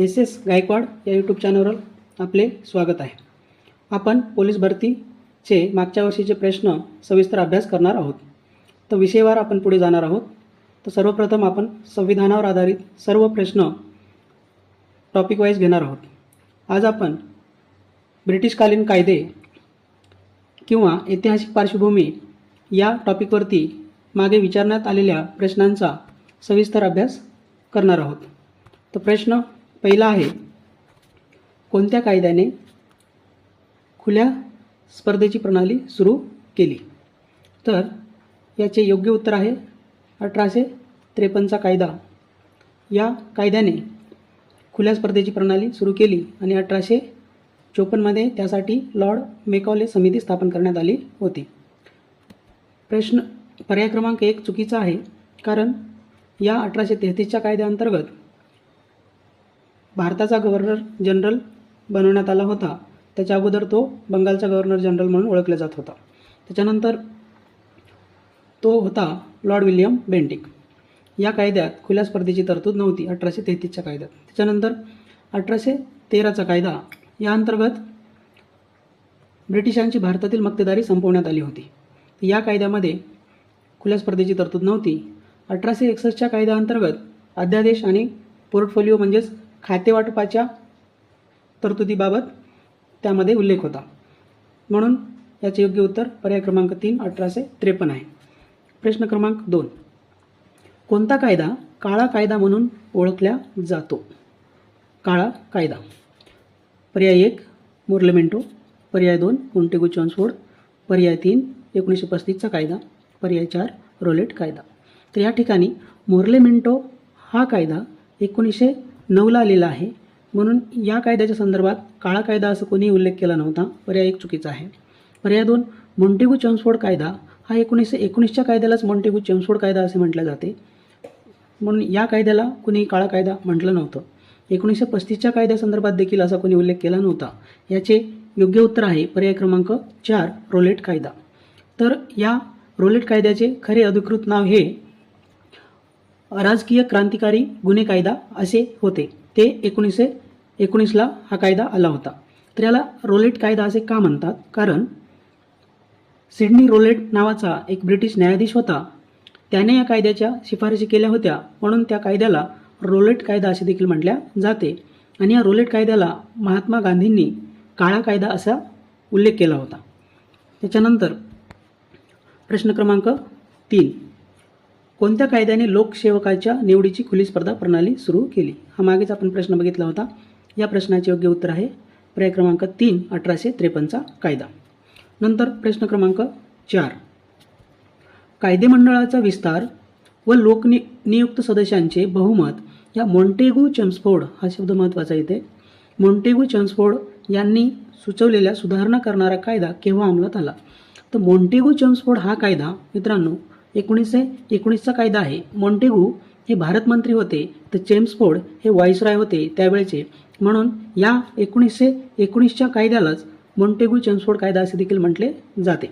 S S Gaikwad या YouTube चॅनलवर आपले स्वागत आहे. आपण पोलीस भरतीचे मागच्या वर्षीचे प्रश्न सविस्तर अभ्यास करणार आहोत. तर विषयवार आपण पुढे जाणार आहोत. तर सर्वप्रथम आपण संविधानावर आधारित सर्व प्रश्न टॉपिक वाईज घेणार आहोत. आज आपण ब्रिटिशकालीन कायदे किंवा ऐतिहासिक पार्श्वभूमी या टॉपिकवरती मागे विचारण्यात आलेल्या प्रश्नांचा सविस्तर अभ्यास करणार आहोत. तर प्रश्न पहिला आहे. कोणत्या कायद्याने खुल्या स्पर्धेची प्रणाली सुरू केली? तर याचे योग्य उत्तर आहे अठराशे त्रेपन्नचा कायदा. या कायद्याने खुल्या स्पर्धेची प्रणाली सुरू केली आणि अठराशे चोपन्नमध्ये त्यासाठी लॉर्ड मेकॉले समिती स्थापन करण्यात आली होती. प्रश्न पर्याय क्रमांक एक चुकीचा आहे कारण या अठराशे तेहतीसच्या कायद्याअंतर्गत भारताचा गव्हर्नर जनरल बनवण्यात आला होता. त्याच्या अगोदर तो बंगालचा गव्हर्नर जनरल म्हणून ओळखला जात होता. त्याच्यानंतर तो होता लॉर्ड विल्यम बेंटिक या कायद्यात खुल्या स्पर्धेची तरतूद नव्हती अठराशे तेहतीसच्या कायद्यात. त्याच्यानंतर अठराशे तेराचा कायदा या अंतर्गत ब्रिटिशांची भारतातील मक्तेदारी संपवण्यात आली होती. या कायद्यामध्ये खुल्या स्पर्धेची तरतूद नव्हती. अठराशे एकसष्टच्या कायद्याअंतर्गत अध्यादेश आणि पोर्टफोलिओ म्हणजेच खातेवाटपाच्या तरतुदीबाबत त्यामध्ये उल्लेख होता. म्हणून याचे योग्य उत्तर पर्याय क्रमांक तीन अठराशे त्रेपन्न आहे. प्रश्न क्रमांक दोन. कोणता कायदा काळा कायदा म्हणून ओळखला जातो? काळा कायदा. पर्याय एक मोर्लेमेंटो. पर्याय दोन मोंटेगो चॉन्सफोर्ड पर्याय तीन एकोणीसशे पस्तीसचा कायदा. पर्याय चार रोलेट कायदा. तर या ठिकाणी मोर्लेमेंटो हा कायदा एकोणीसशे नऊला आलेला आहे. म्हणून या कायद्याच्या संदर्भात काळा कायदा असं कोणीही उल्लेख केला नव्हता. पर्याय एक चुकीचा आहे. पर्याय दोन मोंटेगू चेम्सफोर्ड कायदा हा एकोणीसशे एकोणीसच्या कायद्यालाच मोंटेगू चेम्सफोर्ड कायदा असे म्हटलं जाते. म्हणून या कायद्याला कुणी काळा कायदा म्हटलं नव्हतं. एकोणीसशे पस्तीसच्या कायद्यासंदर्भात देखील असा कोणी उल्लेख केला नव्हता. याचे योग्य उत्तर आहे पर्याय क्रमांक चार रोलेट कायदा. तर या रोलेट कायद्याचे खरे अधिकृत नाव हे राजकीय क्रांतिकारी गुन्हे कायदा असे होते. ते एकोणीसशे एकोणीसला हा कायदा आला होता. तर याला रोलेट कायदा असे का म्हणतात? कारण सिडनी रोलेट नावाचा एक ब्रिटिश न्यायाधीश होता. त्याने या कायद्याच्या शिफारशी केल्या होत्या. म्हणून त्या कायद्याला रोलेट कायदा असे देखील म्हटल्या जाते. आणि या रोलेट कायद्याला महात्मा गांधींनी काळा कायदा असा उल्लेख केला होता. त्याच्यानंतर प्रश्न क्रमांक तीन. कोणत्या कायद्याने लोकसेवकाच्या निवडीची खुली स्पर्धा प्रणाली सुरू केली? हा मागेच आपण प्रश्न बघितला होता. या प्रश्नाचे योग्य उत्तर आहे पर्याय क्रमांक तीन अठराशे त्रेपन्नचा कायदा. नंतर प्रश्न क्रमांक चार. कायदेमंडळाचा विस्तार व लोकनि नियुक्त सदस्यांचे बहुमत या मोंटेगू चम्सफोर्ड हा शब्द महत्त्वाचा येते. मॉन्टेगू चम्सफोर्ड यांनी सुचवलेल्या सुधारणा करणारा कायदा केव्हा अंमलात आला? तर मोंटेगू चम्सफोर्ड हा कायदा मित्रांनो एकोणीसशे एकोणीसचा कायदा आहे. मॉन्टेगू हे भारत मंत्री होते तर चेम्सफोर्ड हे व्हाईसराय होते त्यावेळेचे. म्हणून या एकोणीसशे एकोणीसच्या कायद्यालाच मॉन्टेगू चेम्सफोर्ड कायदा असे देखील म्हटले जाते.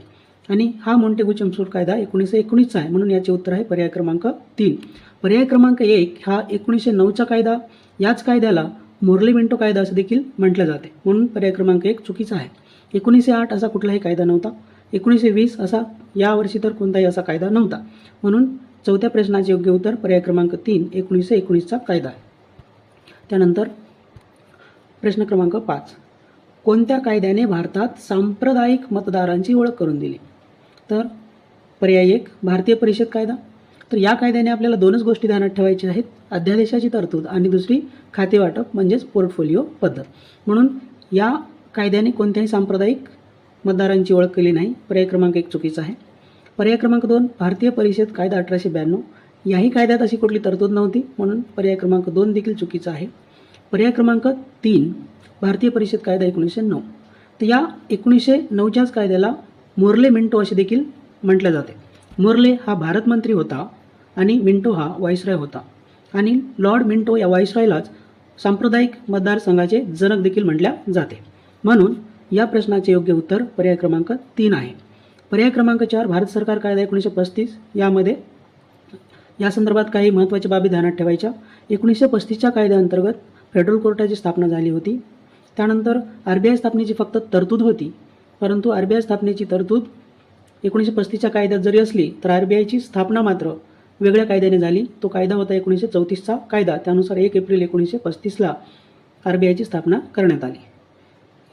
आणि हा मोंटेगू चेम्सफोर्ड कायदा एकोणीसशे एकोणीसचा आहे. म्हणून याचे उत्तर आहे पर्याय क्रमांक तीन. पर्याय क्रमांक एक हा एकोणीसशे नऊचा कायदा. याच कायद्याला मोर्लेमेंटो कायदा असं देखील म्हटलं जाते. म्हणून पर्याय क्रमांक एक चुकीचा आहे. एकोणीसशे आठ असा कुठलाही कायदा नव्हता. एकोणीसशे वीस असा यावर्षी तर कोणताही असा कायदा नव्हता. म्हणून चौथ्या प्रश्नाचे योग्य उत्तर पर्याय क्रमांक तीन एकोणीसशे एकोणीसचा कायदा आहे. त्यानंतर प्रश्न क्रमांक पाच. कोणत्या कायद्याने भारतात सांप्रदायिक मतदारांची ओळख करून दिली? तर पर्याय एक भारतीय परिषद कायदा. तर या कायद्याने आपल्याला दोनच गोष्टी ध्यानात ठेवायच्या आहेत. अध्यादेशाची तरतूद आणि दुसरी खातेवाटप म्हणजेच पोर्टफोलिओ पद्धत. म्हणून या कायद्याने कोणत्याही सांप्रदायिक मतदारांची ओळख केली नाही. पर्याय क्रमांक एक चुकीचा आहे. पर्याय क्रमांक दोन भारतीय परिषद कायदा अठराशे ब्याण्णव. याही कायद्यात अशी कुठली तरतूद नव्हती म्हणून पर्याय क्रमांक दोन देखील चुकीचा आहे. पर्याय क्रमांक तीन भारतीय परिषद कायदा एकोणीसशे नऊ. तर या एकोणीसशे नऊच्याच कायद्याला मोर्ले मिंटो असे देखील म्हटलं जाते. मोर्ले हा भारत मंत्री होता आणि मिंटो हा व्हाईसरॉय होता. आणि लॉर्ड मिंटो या व्हाईसरॉयलाच सांप्रदायिक मतदारसंघाचे जनक देखील म्हटल्या जाते. म्हणून या प्रश्नाचे योग्य उत्तर पर्याय क्रमांक तीन आहे. पर्याय क्रमांक चार भारत सरकार कायदा एकोणीसशे पस्तीस. यामध्ये या संदर्भात काही महत्त्वाच्या बाबी ध्यानात ठेवायच्या. एकोणीसशे पस्तीसच्या कायद्याअंतर्गत फेडरल कोर्टाची स्थापना झाली होती. त्यानंतर आर बी आय स्थापनेची फक्त तरतूद होती. परंतु आर बी आय स्थापनेची तरतूद एकोणीसशे पस्तीसच्या कायद्यात जरी असली तर आर बी आयची स्थापना मात्र वेगळ्या कायद्याने झाली. तो कायदा होता एकोणीसशे चौतीसचा कायदा. त्यानुसार एक एप्रिल एकोणीसशे पस्तीसला आर बी आयची स्थापना करण्यात आली.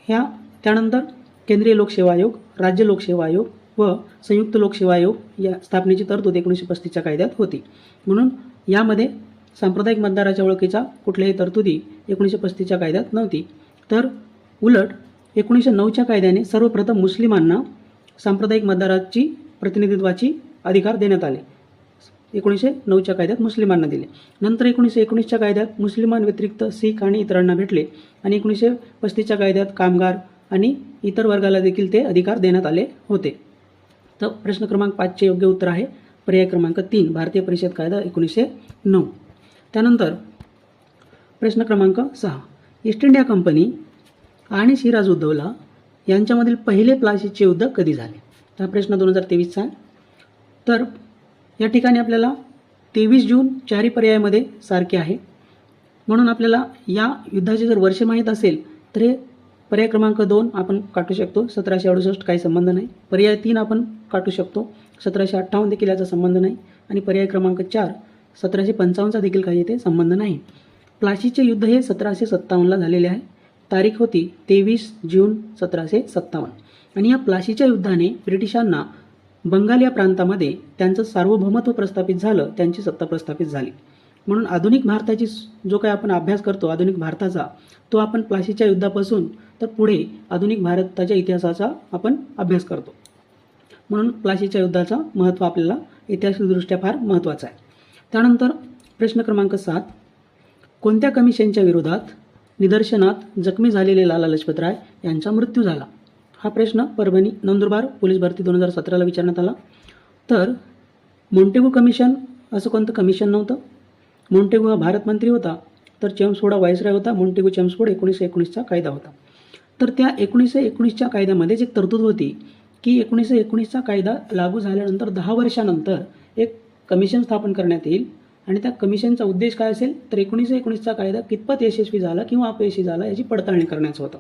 ह्या त्यानंतर केंद्रीय लोकसेवा आयोग राज्य लोकसेवा आयोग व संयुक्त लोकसेवा आयोग या स्थापनेची तरतूद एकोणीसशे पस्तीसच्या कायद्यात होती. म्हणून यामध्ये सांप्रदायिक मतदाराच्या ओळखीचा कुठल्याही तरतुदी एकोणीसशे पस्तीसच्या कायद्यात नव्हती. तर उलट एकोणीसशे नऊच्या कायद्याने सर्वप्रथम मुस्लिमांना सांप्रदायिक मतदाराची प्रतिनिधित्वाची अधिकार देण्यात आले. एकोणीसशे नऊच्या कायद्यात मुस्लिमांना दिले. नंतर एकोणीसशे एकोणीसच्या कायद्यात मुस्लिमांव्यतिरिक्त शीख आणि इतरांना भेटले आणि एकोणीसशे पस्तीसच्या कायद्यात कामगार आणि इतर वर्गाला देखील ते अधिकार देण्यात आले होते. तर प्रश्न क्रमांक पाचचे योग्य उत्तर आहे. पर्याय क्रमांक तीन भारतीय परिषद कायदा एकोणीसशे नऊ. त्यानंतर प्रश्न क्रमांक सहा ईस्ट इंडिया कंपनी आणि सिराज उद्धवला यांच्यामधील पहिले प्लासीचे युद्ध कधी झाले? हा प्रश्न दोन हजार तेवीसचा आहे. तर या ठिकाणी आपल्याला तेवीस जून चारी पर्यायामध्ये सारखे आहे. म्हणून आपल्याला या युद्धाचे जर वर्ष माहीत असेल तर हे पर्याय क्रमांक दोन आपण काटू शकतो. सतराशे अडुसष्ट काही संबंध नाही. पर्याय तीन आपण काटू शकतो. सतराशे अठ्ठावन्न देखील याचा संबंध नाही. आणि पर्याय क्रमांक चार सतराशे पंचावन्नचा देखील काही येथे संबंध नाही. प्लाशीचे युद्ध हे सतराशे सत्तावन्नला झालेले आहे. तारीख होती तेवीस जून सतराशे सत्तावन्न. आणि या प्लाशीच्या युद्धाने ब्रिटिशांना बंगाल या प्रांतामध्ये त्यांचं सार्वभौमत्व प्रस्थापित झालं त्यांची सत्ता प्रस्थापित झाली. म्हणून आधुनिक भारताची जो काही आपण अभ्यास करतो आधुनिक भारताचा तो आपण प्लाशीच्या युद्धापासून तर पुढे आधुनिक भारताच्या इतिहासाचा आपण अभ्यास करतो. म्हणून प्लाशीच्या युद्धाचं महत्त्व आपल्याला ऐतिहासिकदृष्ट्या फार महत्त्वाचं आहे. त्यानंतर प्रश्न क्रमांक सात कोणत्या कमिशनच्या विरोधात निदर्शनात जखमी झालेले लाला लजपतराय यांचा मृत्यू झाला? हा प्रश्न परभणी नंदुरबार पोलीस भरती दोन हजार सतराला विचारण्यात आला. तर मोंटेगू कमिशन असं कोणतं कमिशन नव्हतं? मोंटेगो हा भारत मंत्री होता तर चेम्सफोर्ड हा व्हाईसराय होता मोंटेगो चेम्सफोड एकोणीसशे एकोणीसचा कायदा होता. तर त्या एकोणीसशे एकोणीसच्या कायद्यामध्येच एक तरतूद होती की एकोणीसशे एकोणीसचा कायदा लागू झाल्यानंतर दहा वर्षानंतर एक कमिशन स्थापन करण्यात येईल. आणि त्या कमिशनचा उद्देश काय असेल? तर एकोणीसशे एकोणीसचा कायदा कितपत यशस्वी झाला किंवा अपयशी झाला याची पडताळणी करण्याचं होतं.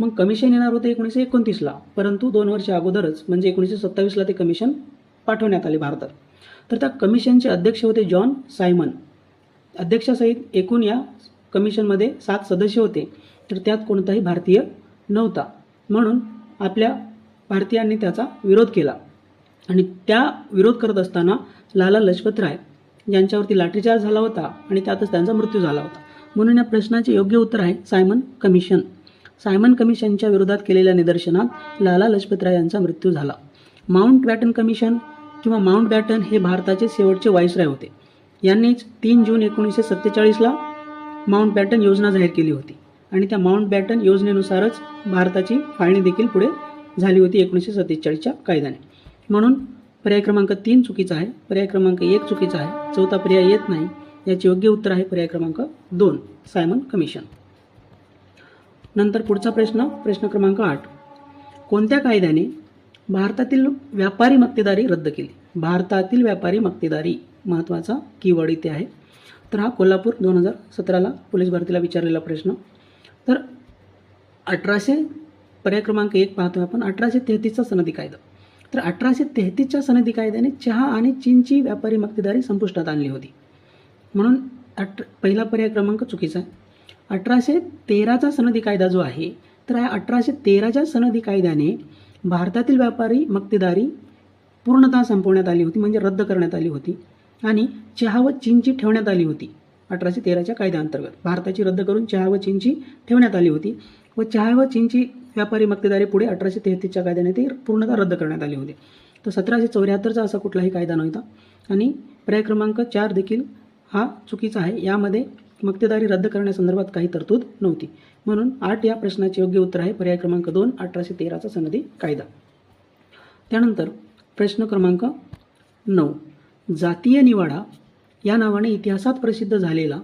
मग कमिशन येणार होतं एकोणीसशे एकोणतीसला परंतु दोन वर्ष अगोदरच म्हणजे एकोणीसशे सत्तावीसला ते कमिशन पाठवण्यात आले भारतात. तर त्या कमिशनचे अध्यक्ष होते जॉन सायमन. अध्यक्षासहित एकूण या कमिशनमध्ये सात सदस्य होते. तर त्यात कोणताही भारतीय नव्हता. म्हणून आपल्या भारतीयांनी त्याचा विरोध केला. आणि त्या विरोध करत असताना लाला लजपतराय यांच्यावरती लाठीचार्ज झाला होता आणि त्यातच त्यांचा मृत्यू झाला होता. म्हणून या प्रश्नाचे योग्य उत्तर आहे सायमन कमिशन. सायमन कमिशनच्या विरोधात केलेल्या निदर्शनात लाला लजपतराय यांचा मृत्यू झाला. माउंट बॅटन कमिशन किंवा माउंट बॅटन हे भारताचे शेवटचे वायसराय होते. यांनीच तीन जून एकोणीसशे सत्तेचाळीसला माउंट बॅटन योजना जाहीर केली होती. आणि त्या माउंट बॅटन योजनेनुसारच भारताची फाळणी देखील पुढे झाली होती एकोणीसशे सत्तेचाळीसच्या कायद्याने. म्हणून पर्याय क्रमांक तीन चुकीचा आहे पर्याय क्रमांक एक चुकीचा आहे चौथा पर्याय येत नाही याचे योग्य उत्तर आहे पर्याय क्रमांक दोन सायमन कमिशन. नंतर पुढचा प्रश्न प्रश्न क्रमांक आठ. कोणत्या कायद्याने भारतातील व्यापारी मक्तेदारी रद्द केली? भारतातील व्यापारी मक्तेदारी. महत्त्वाचा कीवर्ड इथे आहे. तर हा कोल्हापूर दोन हजार सतराला पोलीस भरतीला विचारलेला प्रश्न. तर अठराशे पर्याय क्रमांक एक पाहतो आपण अठराशे तेहतीसचा सनदी कायदा. तर अठराशे तेहतीसच्या सनदी कायद्याने चहा आणि चीनची व्यापारी मक्तेदारी संपुष्टात आणली होती. म्हणून अठ पहिला पर्याय क्रमांक चुकीचा आहे. अठराशे तेराचा सनदी कायदा जो आहे तर या अठराशे तेराच्या सनदी कायद्याने भारतातील व्यापारी मक्तेदारी पूर्णतः संपवण्यात आली होती म्हणजे रद्द करण्यात आली होती. आणि चहा व चीनची ठेवण्यात आली होती. अठराशे तेराच्या कायद्याअंतर्गत भारताची रद्द करून चहा व चीनची ठेवण्यात आली होती व चहा व चीनची व्यापारी मक्तेदारी पुढे अठराशे तेहतीसच्या कायद्याने ते पूर्णतः रद्द करण्यात आले होते. तर सतराशे चौऱ्याहत्तरचा असा कुठलाही कायदा नव्हता आणि पर्याय क्रमांक चार देखील हा चुकीचा आहे. यामध्ये मक्तेदारी रद्द करण्यासंदर्भात काही तरतूद नव्हती. म्हणून आठ या प्रश्नाचे योग्य उत्तर आहे पर्याय क्रमांक दोन अठराशे तेराचा सनदी कायदा. त्यानंतर प्रश्न क्रमांक नऊ. जातीय निवाडा या नावाने इतिहासात प्रसिद्ध झालेला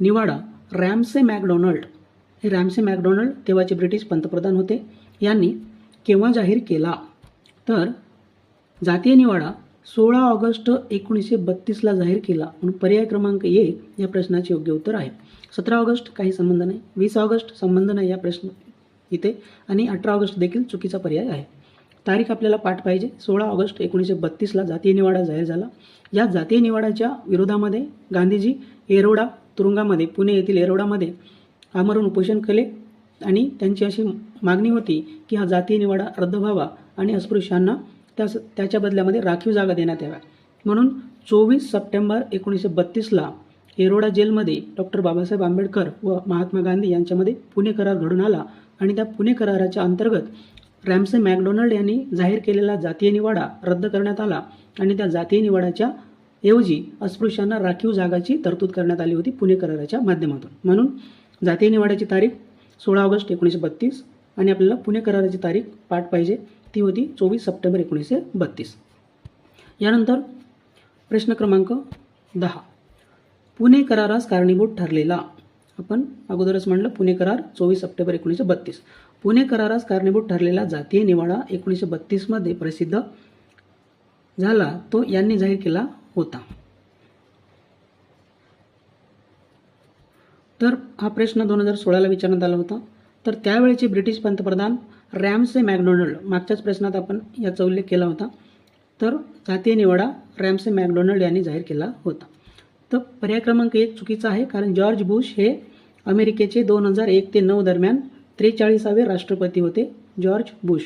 निवाडा रॅमसे मॅकडॉनल्ड. हे रॅमसे मॅकडॉनल्ड तेव्हाचे ब्रिटिश पंतप्रधान होते. यांनी केव्हा जाहीर केला? तर जातीय निवाडा सोळा ऑगस्ट एकोणीसशे बत्तीसला जाहीर केला. म्हणून पर्याय क्रमांक ए या प्रश्नाचे योग्य उत्तर आहे. सतरा ऑगस्ट काही संबंध नाही. वीस ऑगस्ट संबंध नाही या प्रश्न इथे आणि अठरा ऑगस्ट देखील चुकीचा पर्याय आहे. तारीख आपल्याला पाठ पाहिजे. सोळा ऑगस्ट एकोणीसशे बत्तीसला जातीय निवाडा जाहीर झाला. या जातीय निवाडाच्या विरोधामध्ये गांधीजी एरोडा तुरुंगामध्ये पुणे येथील एरोडामध्ये आमरण उपोषण केले आणि त्यांची अशी मागणी होती की हा जातीय निवाडा रद्द व्हावा आणि अस्पृश्यांना त्या त्याच्या बदल्यामध्ये राखीव जागा देण्यात याव्या. म्हणून चोवीस सप्टेंबर एकोणीसशे बत्तीसला एरोडा जेलमध्ये डॉक्टर बाबासाहेब आंबेडकर व महात्मा गांधी यांच्यामध्ये पुणे करार घडून आला आणि त्या पुणे कराराच्या अंतर्गत रॅमसे मॅकडोनाल्ड यांनी जाहीर केलेला जातीय निवाडा रद्द करण्यात आला आणि त्या जातीय निवाडाच्या ऐवजी अस्पृश्यांना राखीव जागाची तरतूद करण्यात आली होती पुणे कराराच्या माध्यमातून. म्हणून जातीय निवाड्याची तारीख सोळा ऑगस्ट एकोणीसशे बत्तीस आणि आपल्याला पुणे कराराची तारीख पाठ पाहिजे ती होती चोवीस सप्टेंबर एकोणीसशे बत्तीस. यानंतर प्रश्न क्रमांक दहा. पुणे करारास कारणीभूत ठरलेला. आपण अगोदरच म्हणलं पुणे करार चोवीस सप्टेंबर एकोणीसशे बत्तीस. पुणे करारास कारणीभूत ठरलेला जातीय निवाडा एकोणीसशे बत्तीसमध्ये प्रसिद्ध झाला तो यांनी जाहीर केला होता. तर हा प्रश्न दोन हजार सोळाला विचारण्यात आला होता. तर त्यावेळेचे ब्रिटिश पंतप्रधान रॅमसे मॅकडोनल्ड मागच्याच प्रश्नात आपण याचा उल्लेख केला होता. तर जातीय निवाडा रॅमसे मॅकडोनल्ड यांनी जाहीर केला होता. तर पर्याय क्रमांक एक चुकीचा आहे कारण जॉर्ज बुश हे अमेरिकेचे दोन हजार एक ते नऊ दरम्यान त्रेचाळीसावे राष्ट्रपती होते जॉर्ज बुश.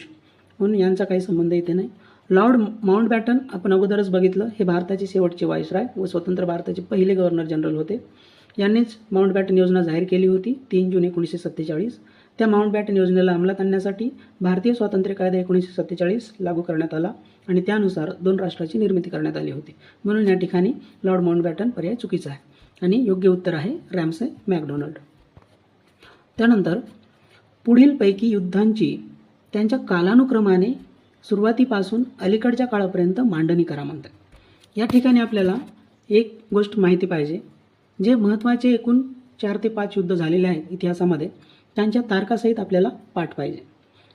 म्हणून यांचा काही संबंध इथे नाही. लॉर्ड माउंट बॅटन आपण अगोदरच बघितलं हे भारताचे शेवटचे वायसराय व स्वतंत्र भारताचे पहिले गव्हर्नर जनरल होते. यांनीच माउंट बॅटन योजना जाहीर केली होती तीन जून एकोणीसशे सत्तेचाळीस. त्या माउंट बॅटन योजनेला अंमलात आणण्यासाठी भारतीय स्वातंत्र्य कायदा एकोणीसशे सत्तेचाळीस लागू करण्यात आला आणि त्यानुसार दोन राष्ट्राची निर्मिती करण्यात आली होती. म्हणून या ठिकाणी लॉर्ड माउंट बॅटन पर्याय चुकीचा आहे आणि योग्य उत्तर आहे रॅमसे मॅकडोनाल्ड. त्यानंतर पुढीलपैकी युद्धांची त्यांच्या कालानुक्रमाने सुरुवातीपासून अलीकडच्या काळापर्यंत मांडणी करा म्हणतात. या ठिकाणी आपल्याला एक गोष्ट माहिती पाहिजे जे महत्त्वाचे एकूण चार ते पाच युद्ध झालेले आहेत इतिहासामध्ये त्यांच्या तारकासहित आपल्याला पाठ पाहिजे.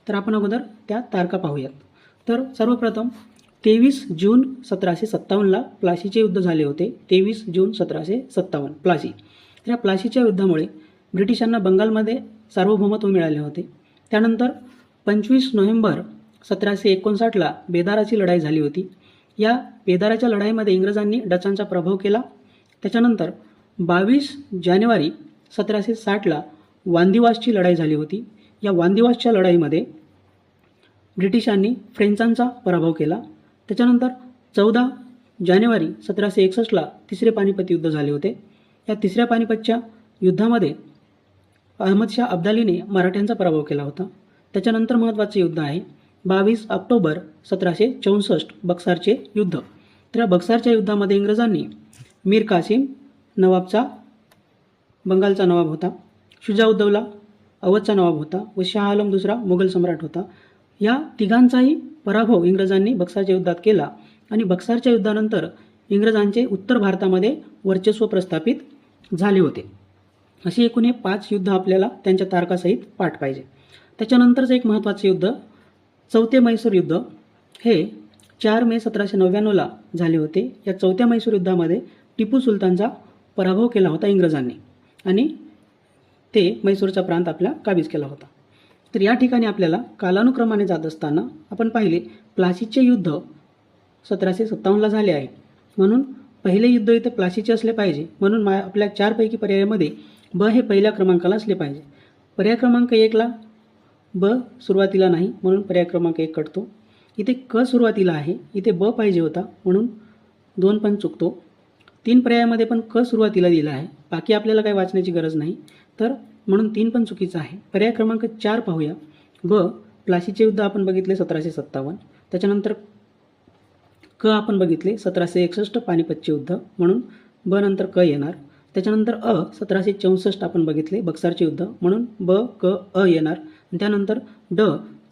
तर आपण अगोदर त्या तारका पाहूयात. तर सर्वप्रथम तेवीस जून सतराशे सत्तावन्नला प्लाशीचे युद्ध झाले होते. तेवीस जून सतराशे सत्तावन्न प्लासी. तर या प्लाशीच्या युद्धामुळे ब्रिटिशांना बंगालमध्ये सार्वभौमत्व मिळाले होते. त्यानंतर पंचवीस नोव्हेंबर सतराशे एकोणसाठला बेदाराची लढाई झाली होती. या बेदाराच्या लढाईमध्ये इंग्रजांनी डचांचा प्रभाव केला. त्याच्यानंतर बावीस जानेवारी सतराशे साठला वांदिवासची लढाई झाली होती. या वांदिवासच्या लढाईमध्ये ब्रिटिशांनी फ्रेंचांचा पराभव केला. त्याच्यानंतर चौदा जानेवारी सतराशे एकसष्टला तिसरे पानिपत युद्ध झाले होते. या तिसऱ्या पानिपतच्या युद्धामध्ये अहमदशाह अब्दालीने मराठ्यांचा पराभव केला होता. त्याच्यानंतर महत्त्वाचे युद्ध आहे. बावीस ऑक्टोबर सतराशे चौसष्ट बक्सारचे युद्ध. तर बक्सारच्या युद्धामध्ये इंग्रजांनी मीर कासिम नवाबचा बंगालचा नवाब होता शुजाउद्दौला अवधचा नवाब होता व शाह आलम दुसरा मुघल सम्राट होता. या तिघांचाही पराभव इंग्रजांनी बक्सारच्या युद्धात केला आणि बक्सारच्या युद्धानंतर इंग्रजांचे उत्तर भारतामध्ये वर्चस्व प्रस्थापित झाले होते. अशी एकूण हे पाच युद्ध आपल्याला त्यांच्या तारकासहित पाठ पाहिजे. त्याच्यानंतरचं एक महत्त्वाचे युद्ध चौथे मैसूर युद्ध. हे चार मे सतराशे नव्याण्णवला झाले होते. या चौथ्या मैसूर युद्धामध्ये टिपू सुलतानचा पराभव केला होता इंग्रजांनी आणि ते मैसूरचा प्रांत आपला काबीज केला होता. तर या ठिकाणी आपल्याला कालानुक्रमाने जात असताना आपण पाहिले प्लासीचे युद्ध सतराशे सत्तावन्नला झाले आहे. म्हणून पहिले युद्ध इथे प्लासीचे असले पाहिजे. म्हणून मा आपल्या चारपैकी पर्यायामध्ये ब हे पहिल्या क्रमांकाला असले पाहिजे. पर्याय क्रमांक एकला ब सुरुवातीला नाही म्हणून पर्याय क्रमांक एक कटतो. इथे क सुरुवातीला आहे इथे ब पाहिजे होता म्हणून दोन पण चुकतो. तीन पर्यायामध्ये पण क सुरुवातीला दिला आहे बाकी आपल्याला काही वाचण्याची गरज नाही. तर म्हणून तीन पण चुकीचं आहे. पर्याय क्रमांक चार पाहूया. ब प्लासीचे युद्ध आपण बघितले सतराशे सत्तावन्न. त्याच्यानंतर क आपण बघितले सतराशे एकसष्ट पानिपतचे युद्ध म्हणून ब नंतर क येणार. त्याच्यानंतर अ सतराशे चौसष्ट आपण बघितले बक्सारचे युद्ध. म्हणून ब क अ येणार. आणि त्यानंतर ड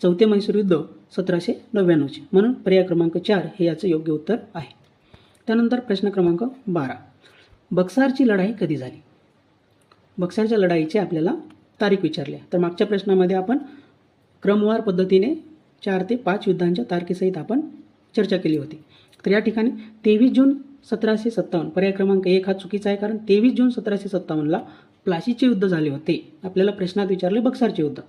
चौथे मैसूर युद्ध सतराशे नव्याण्णवचे. म्हणून पर्याय क्रमांक चार हे याचं योग्य उत्तर आहे. त्यानंतर प्रश्न क्रमांक बारा. बक्सारची लढाई कधी झाली? बक्सारच्या लढाईची आपल्याला तारीख विचारली. तर मागच्या प्रश्नामध्ये आपण क्रमवार पद्धतीने चार ते पाच युद्धांच्या तारखेसहित आपण चर्चा केली होती. तर या ठिकाणी तेवीस जून सतराशे सत्तावन्न. पर्याय क्रमांक एक हा चुकीचा आहे कारण तेवीस जून सतराशे सत्तावन्नला प्लाशीचे युद्ध झाले होते. आपल्याला प्रश्नात विचारले बक्सारचे युद्ध.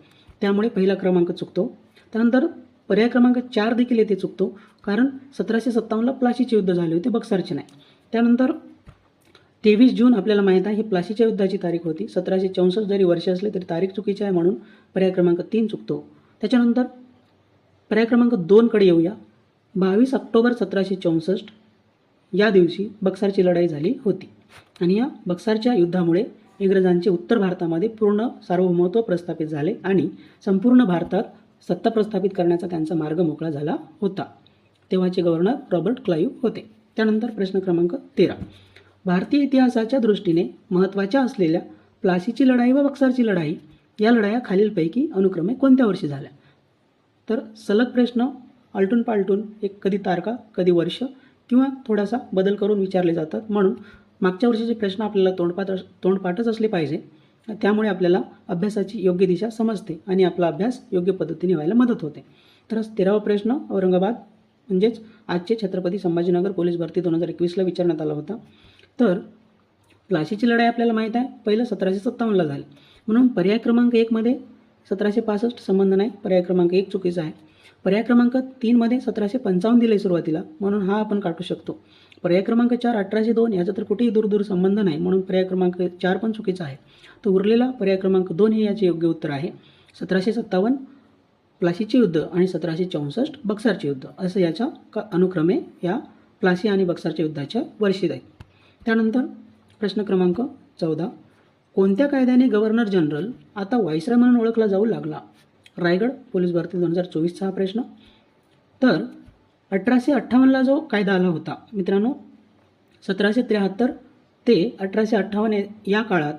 त्यामुळे पहिला क्रमांक चुकतो. त्यानंतर पर्याय क्रमांक चार देखील येथे चुकतो. कारण सतराशे सत्तावन्नला प्लाशीचे युद्ध झाले होते बक्सारचे नाही. त्यानंतर तेवीस जून आपल्याला माहीत आहे ही प्लाशीच्या युद्धाची तारीख होती. सतराशे चौसष्ट जरी वर्ष असले तरी तारीख चुकीची आहे म्हणून पर्याय क्रमांक तीन चुकतो. त्याच्यानंतर पर्याय क्रमांक दोनकडे येऊया. बावीस ऑक्टोबर सतराशे चौसष्ट या दिवशी बक्सारची लढाई झाली होती. आणि या बक्सारच्या युद्धामुळे इंग्रजांचे उत्तर भारतामध्ये पूर्ण सार्वभौमत्व प्रस्थापित झाले आणि संपूर्ण भारतात सत्ता प्रस्थापित करण्याचा त्यांचा मार्ग मोकळा झाला होता. तेव्हाचे गव्हर्नर रॉबर्ट क्लाईव्ह होते. त्यानंतर प्रश्न क्रमांक तेरा. भारतीय इतिहासाच्या दृष्टीने महत्त्वाच्या असलेल्या प्लासीची लढाई व बक्सारची लढाई या लढाया खालीलपैकी अनुक्रमे कोणत्या वर्षी झाल्या? तर सलग प्रश्न आलटून पालटून एक कधी तारखा कधी वर्ष किंवा थोडासा बदल करून विचारले जातात. म्हणून मागच्या वर्षीचे प्रश्न आपल्याला तोंडपाठ तोंडपाठच असले पाहिजे. त्यामुळे आपल्याला अभ्यासाची योग्य दिशा समजते आणि आपला अभ्यास योग्य पद्धतीने व्हायला मदत होते. तर तेरावा प्रश्न औरंगाबाद म्हणजेच आजचे छत्रपती संभाजीनगर पोलीस भरती दोन हजार एकवीसला विचारण्यात आला होता. तर प्लाशीची लढाई आपल्याला माहीत आहे. पहिलं सतराशे सत्तावन्नला झाली. म्हणून पर्याय क्रमांक एकमध्ये सतराशे पासष्ट संबंध नाही. पर्याय क्रमांक एक चुकीचा आहे. पर्याय क्रमांक तीनमध्ये सतराशे पंचावन्न दिले सुरुवातीला म्हणून हा आपण काढू शकतो. पर्याय क्रमांक चार अठराशे दोन याचा तर कुठेही दूरदूर संबंध नाही म्हणून पर्याय क्रमांक चार पण चुकीचा आहे. तर उरलेला पर्याय क्रमांक दोन हे याचे योग्य उत्तर आहे. सतराशे सत्तावन्न प्लासीचे युद्ध आणि सतराशे चौसष्ट बक्सारचे युद्ध असं याच्या का अनुक्रमे या प्लासी आणि बक्सारच्या युद्धाच्या वर्षी आहे. त्यानंतर प्रश्न क्रमांक चौदा कोणत्या कायद्याने गव्हर्नर जनरल आता वायसराय म्हणून ओळखला जाऊ लागला? रायगड पोलीस भरती दोन हजार चोवीसचा हा प्रश्न. तर अठराशे अठ्ठावन्नला जो कायदा आला होता मित्रांनो सतराशे त्र्याहत्तर ते अठराशे अठ्ठावन्न या काळात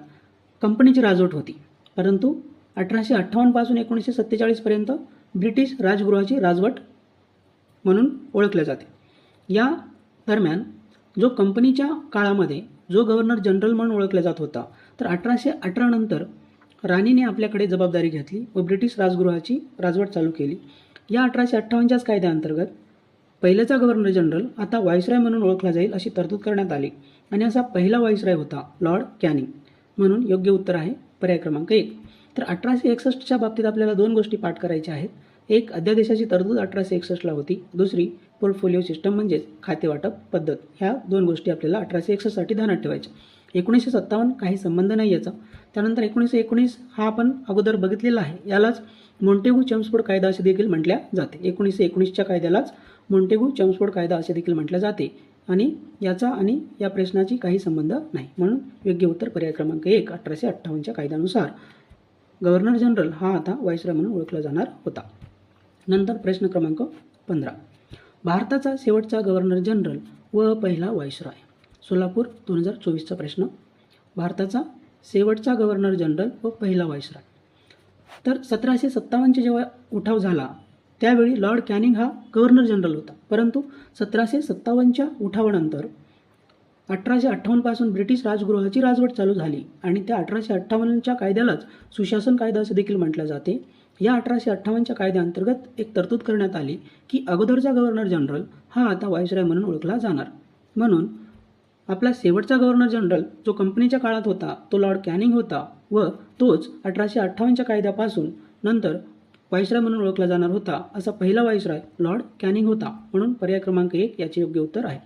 कंपनीची राजवट होती. परंतु अठराशे अठ्ठावन्नपासून एकोणीसशे सत्तेचाळीसपर्यंत ब्रिटिश राजगृहाची राजवट म्हणून ओळखले जाते. या दरम्यान जो कंपनीच्या काळामध्ये जो गव्हर्नर जनरल म्हणून ओळखला जात होता तर अठराशे अठरा नंतर राणीने आपल्याकडे जबाबदारी घेतली व ब्रिटिश राजगृहाची राजवट चालू केली. या अठराशे अठ्ठावन्नच्याच कायद्याअंतर्गत पहिल्याचा गव्हर्नर जनरल आता व्हाईसराय म्हणून ओळखला जाईल अशी तरतूद करण्यात आली आणि असा पहिला व्हाईसराय होता लॉर्ड कॅनिंग म्हणून योग्य उत्तर आहे पर्याय क्रमांक एक. तर अठराशे एकसष्टच्या बाबतीत आपल्याला दोन गोष्टी पाठ करायच्या आहेत. एक अध्यादेशाची तरतूद अठराशे एकसष्टला होती. दुसरी पोर्टफोलिओ सिस्टम म्हणजेच खातेवाटप पद्धत. ह्या दोन गोष्टी आपल्याला अठराशे एकसष्टसाठी ध्यानात ठेवायच्या. एकोणीसशे सत्तावन्न काही संबंध नाही याचा. त्यानंतर एकोणीसशे एकोणीस हा आपण अगोदर बघितलेला आहे. यालाच मोंटेगू चमस्फोट कायदा असे देखील म्हटल्या जाते. एकोणीसशे एकोणीसच्या कायद्यालाच मोंटेगू चम्सफोर्ड कायदा असे देखील म्हटलं जाते. आणि याचा आणि या प्रश्नाची काही संबंध नाही. म्हणून योग्य उत्तर पर्याय क्रमांक एक अठराशे अठ्ठावन्नच्या कायद्यानुसार. गव्हर्नर जनरल हा आता वायसराय म्हणून ओळखला जाणार होता. नंतर प्रश्न क्रमांक पंधरा. भारताचा शेवटचा गव्हर्नर जनरल व पहिला वायसराय सोलापूर दोन हजार चोवीसचा प्रश्न. भारताचा शेवटचा गव्हर्नर जनरल व पहिला वायसराय तर सतराशे सत्तावन्नचे जेव्हा उठाव झाला त्यावेळी लॉर्ड कॅनिंग हा गव्हर्नर जनरल होता. परंतु सतराशे सत्तावन्नच्या उठावानंतर अठराशे अठ्ठावन्नपासून ब्रिटिश राजगृहाची राजवट चालू झाली आणि त्या अठराशे अठ्ठावन्नच्या कायद्यालाच सुशासन कायदा असं देखील म्हटलं जाते. या अठराशे अठ्ठावन्नच्या कायद्याअंतर्गत एक तरतूद करण्यात आली की अगोदरचा गव्हर्नर जनरल हा आता वायसराय म्हणून ओळखला जाणार. म्हणून आपला शेवटचा गव्हर्नर जनरल जो कंपनीच्या काळात होता तो लॉर्ड कॅनिंग होता व तोच अठराशे अठ्ठावन्नच्या कायद्यापासून नंतर वायसराय म्हणून ओळखला जाणार होता असा पहिला वायसराय लॉर्ड कॅनिंग होता. म्हणून पर्याय क्रमांक एक याचे योग्य उत्तर आहे.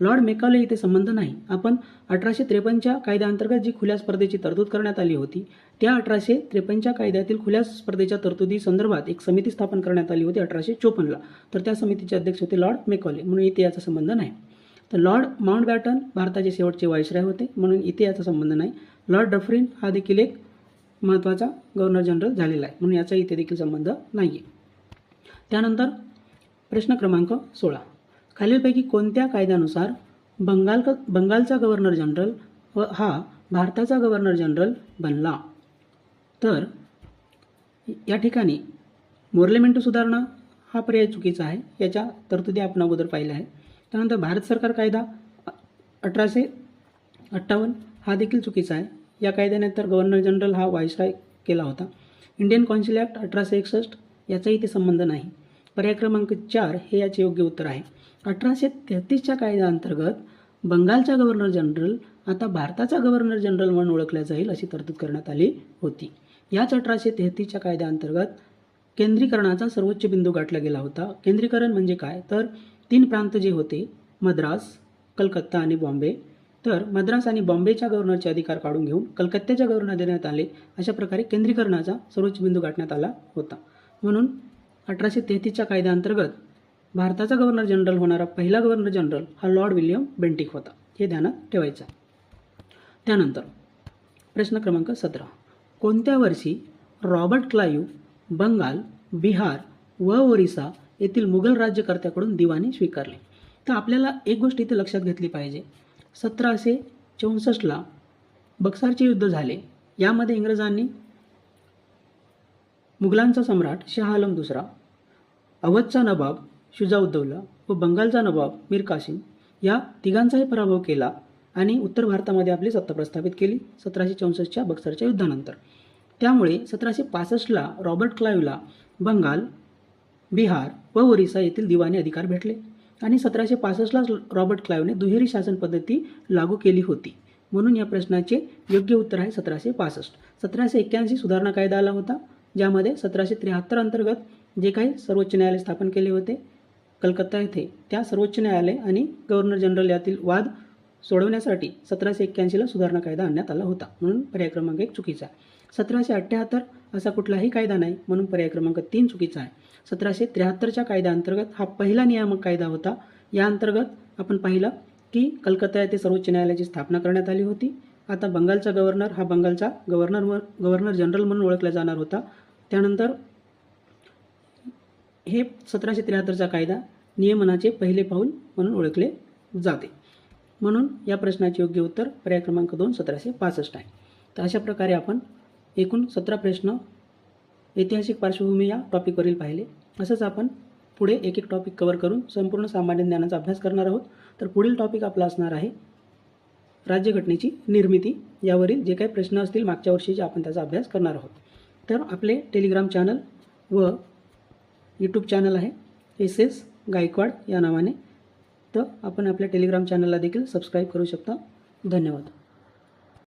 लॉर्ड मेकाले इथे संबंध नाही. आपण अठराशे त्रेपन्नच्या कायद्याअंतर्गत जी खुल्या स्पर्धेची तरतूद करण्यात आली होती त्या अठराशे त्रेपन्नच्या कायद्यातील खुल्या स्पर्धेच्या तरतुदी संदर्भात एक समिती स्थापन करण्यात आली होती अठराशे चोपन्नला. तर त्या समितीचे अध्यक्ष होते लॉर्ड मेकॉले म्हणून इथे याचा संबंध नाही. तर लॉर्ड माउंट बॅटन भारताचे शेवटचे वायसराय होते. म्हणून इथे याचा संबंध नाही. लॉर्ड डफरिन हा देखील एक महत्त्वाचा गव्हर्नर जनरल झालेला आहे. म्हणून याचा इथे देखील संबंध नाही आहे त्यानंतर प्रश्न क्रमांक सोळा. खालीलपैकी कोणत्या कायद्यानुसार बंगाल बंगालचा गव्हर्नर जनरल व हा भारताचा गव्हर्नर जनरल बनला? तर या ठिकाणी मोर्लेमेंटो सुधारणा हा पर्याय चुकीचा आहे. याच्या तरतुदी आपण अगोदर पाहिल्या आहे त्यानंतर भारत सरकार कायदा अठराशे अठ्ठावन्न हा देखील चुकीचा आहे. या कायद्याने तर गव्हर्नर जनरल हा वायसराय केला होता. इंडियन कॉन्सिल ॲक्ट अठराशे एकसष्ट याचाही ते संबंध नाही. पर्याय क्रमांक चार हे याचे योग्य उत्तर आहे. अठराशे तेहतीसच्या कायद्याअंतर्गत बंगालचा गव्हर्नर जनरल आता भारताचा गव्हर्नर जनरल म्हणून ओळखला जाईल अशी तरतूद करण्यात आली होती. याच अठराशे तेहतीसच्या कायद्याअंतर्गत केंद्रीकरणाचा सर्वोच्च बिंदू गाठला गेला होता. केंद्रीकरण म्हणजे काय? तर तीन प्रांत जे होते मद्रास कलकत्ता आणि बॉम्बे. तर मद्रास आणि बॉम्बेच्या गव्हर्नरचे अधिकार काढून घेऊन कलकत्त्याच्या गव्हर्नर देण्यात आले अशा प्रकारे केंद्रीकरणाचा सर्वोच्च बिंदू गाठण्यात आला होता. म्हणून अठराशे तेहतीसच्या कायद्याअंतर्गत भारताचा गव्हर्नर जनरल होणारा पहिला गव्हर्नर जनरल हा लॉर्ड विल्यम बेंटिक होता. हे ध्यानात ठेवायचं त्यानंतर प्रश्न क्रमांक सतरा. कोणत्या वर्षी रॉबर्ट क्लायू बंगाल बिहार व ओरिसा येथील मुघल राज्यकर्त्याकडून दिवाणी स्वीकारले. तर आपल्याला एक गोष्ट इथे लक्षात घेतली पाहिजे. सतराशे चौसष्टला बक्सारचे युद्ध झाले. यामध्ये इंग्रजांनी मुघलांचा सम्राट शहा आलम दुसरा अवधचा नवाब शुजाउद्दौला व बंगालचा नवाब मीर कासिम या तिघांचाही पराभव केला आणि उत्तर भारतामध्ये आपली सत्ता प्रस्थापित केली सतराशे चौसष्टच्या बक्सरच्या युद्धानंतर. त्यामुळे सतराशे पासष्टला रॉबर्ट क्लाईव्हला बंगाल बिहार व ओरिसा येथील दिवाणी अधिकार भेटले आणि सतराशे पासष्टलाच रॉबर्ट क्लाईव्हने दुहेरी शासन पद्धती लागू केली होती. म्हणून या प्रश्नाचे योग्य उत्तर आहे सतराशे पासष्ट. सतराशे एक्क्याऐंशी सुधारणा कायदा आला होता ज्यामध्ये सतराशे त्र्याहत्तर अंतर्गत जे काही सर्वोच्च न्यायालय स्थापन केले होते कलकत्ता येथे त्या सर्वोच्च न्यायालय आणि गव्हर्नर जनरल यातील वाद सोडवण्यासाठी सतराशे एक्क्याऐंशीला सुधारणा कायदा आणण्यात आला होता. म्हणून पर्याय क्रमांक एक चुकीचा सतराशे अठ्ठ्याहत्तर असा कुठलाही कायदा नाही. म्हणून पर्याय क्रमांक तीन चुकीचा आहे. सतराशे त्र्याहत्तरच्या कायद्याअंतर्गत हा पहिला नियामक कायदा होता. या अंतर्गत आपण पाहिलं की कलकत्ता येथे सर्वोच्च न्यायालयाची स्थापना करण्यात आली होती. आता बंगालचा गव्हर्नर हा बंगालचा गव्हर्नर गव्हर्नर जनरल म्हणून ओळखला जाणार होता. त्यानंतर हे सतराशे त्र्याहत्तरचा कायदा नियमनाचे पहिले पाऊल म्हणून ओळखले जाते. म्हणून या प्रश्नाचे योग्य उत्तर पर्याय क्रमांक दोन सतराशे पासष्ट आहे. तर अशा प्रकारे आपण एकूण सतरा प्रश्न ऐतिहासिक पार्श्वभूमी या टॉपिकवरील पाहिले. असंच आपण पुढे एक एक टॉपिक कवर करून संपूर्ण सामान्य ज्ञानाचा अभ्यास करणार आहोत. तर पुढील टॉपिक आपला असणार आहे राज्यघटनेची निर्मिती. यावरील जे काही प्रश्न असतील मागच्या वर्षीचे आपण त्याचा अभ्यास करणार आहोत. तर आपले टेलिग्राम चॅनल व यूट्यूब चॅनल आहे. एस एस गायकवाड या नावाने. तर आपण आपल्या टेलिग्राम चॅनलला देखील सबस्क्राईब करू शकता. धन्यवाद.